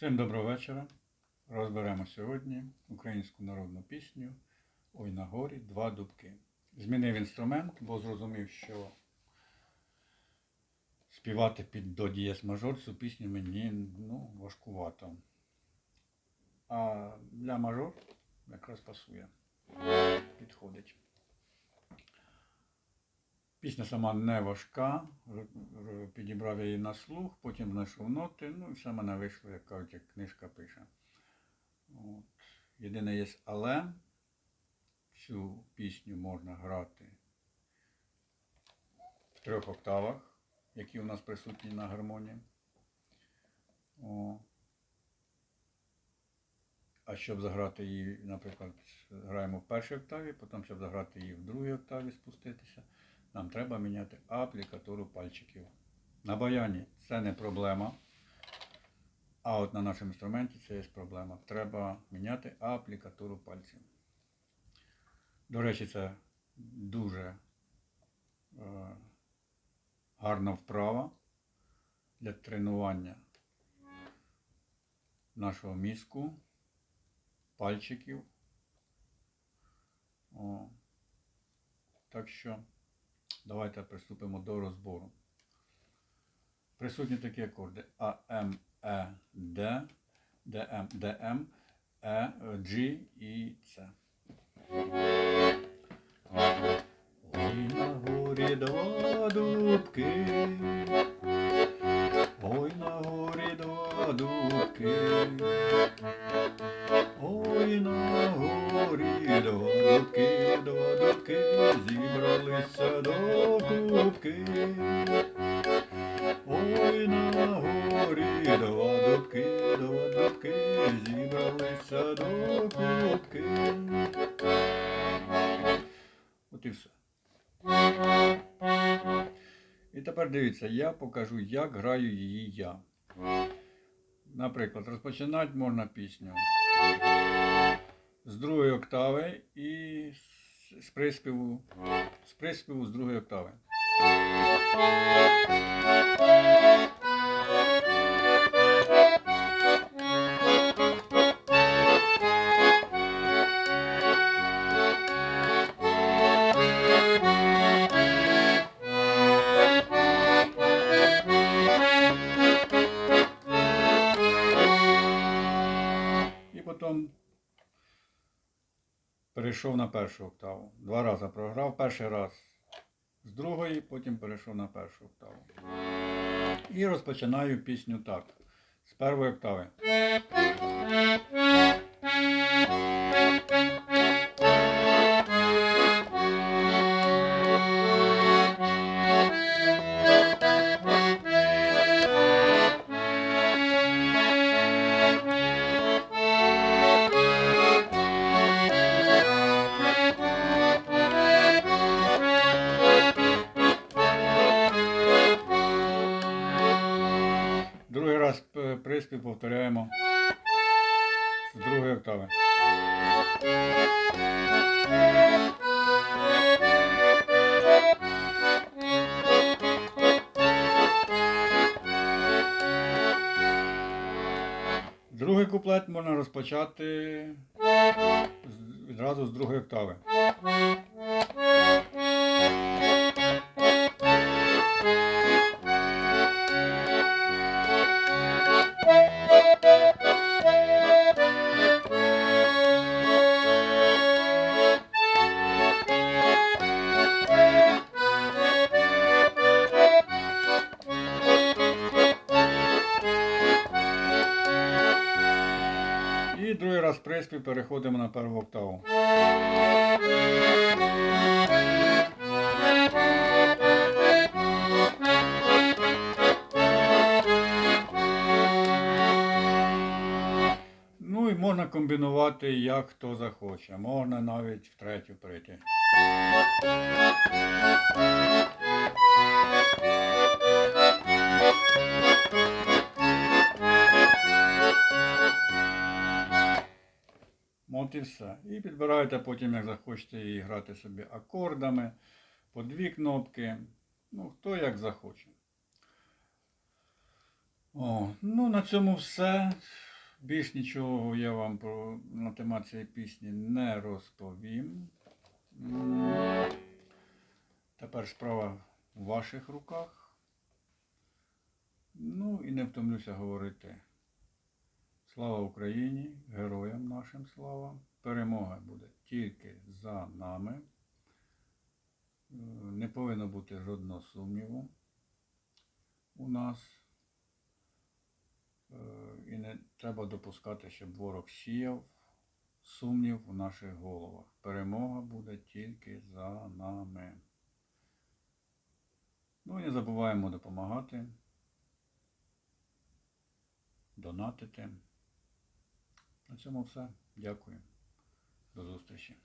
доброго вечора. Розберемо сьогодні українську народну пісню Ой на горі два дубки. Змінив інструмент, бо зрозумів, що співати під до дієс мажор цю пісню мені ну, важкувато. А для мажор якраз пасує. Підходить. Пісня сама не важка, підібрав я її на слух, потім знайшов ноти, ну і все мене вийшло, як кажуть, як книжка пише. От. Єдине є але цю пісню можна грати в трьох октавах, які у нас присутні на гармонії. О. А щоб заграти її, наприклад, граємо в першій октаві, потім, щоб заграти її в другій октаві, спуститися, нам треба міняти аплікатуру пальчиків. На баяні це не проблема. А от на нашому інструменті це є проблема. Треба міняти аплікатуру пальців. До речі, це дуже е, гарна вправа для тренування нашого мізку, пальчиків. О. Так що давайте приступимо до розбору. Присутні такі акорди А, М, Е, Д, ДМ, ДМ, Е, G і С. Ой, на горі два дубки, ой, на горі два дубки, ой, на горі два дубки, два дубки, зібралися до кубки. Ой, на горі два дубки, два дубки, зібралися до кубки. От і все. І тепер дивіться, я покажу, як граю її я. Наприклад, розпочинати можна пісню з другої октави і з- приспіву, з приспіву з другої октави. Перейшов на першу октаву. Два рази програв. Перший раз з другої, потім перейшов на першу октаву. І розпочинаю пісню так. З першої октави. Другий раз приспів повторяємо з другої октави. Другий куплет можна розпочати відразу з другої октави. Другий переходимо на перву октаву. Ну і можна комбінувати як хто захоче. Можна навіть в третю прийти. От і все. І підбираєте потім, як захочете її грати собі акордами, по дві кнопки. Ну, хто як захоче. О, ну на цьому все. Більш нічого я вам про на цієї пісні не розповім. Тепер справа в ваших руках. Ну і не втомлюся говорити. Слава Україні, героям нашим слава. Перемога буде тільки за нами. Е, Не повинно бути жодного сумніву у нас. Е, І не треба допускати, щоб ворог сіяв сумнів у наших головах. Перемога буде тільки за нами. Ну і не забуваємо допомагати, донатити. На цьому все. Дякую. До зустрічі.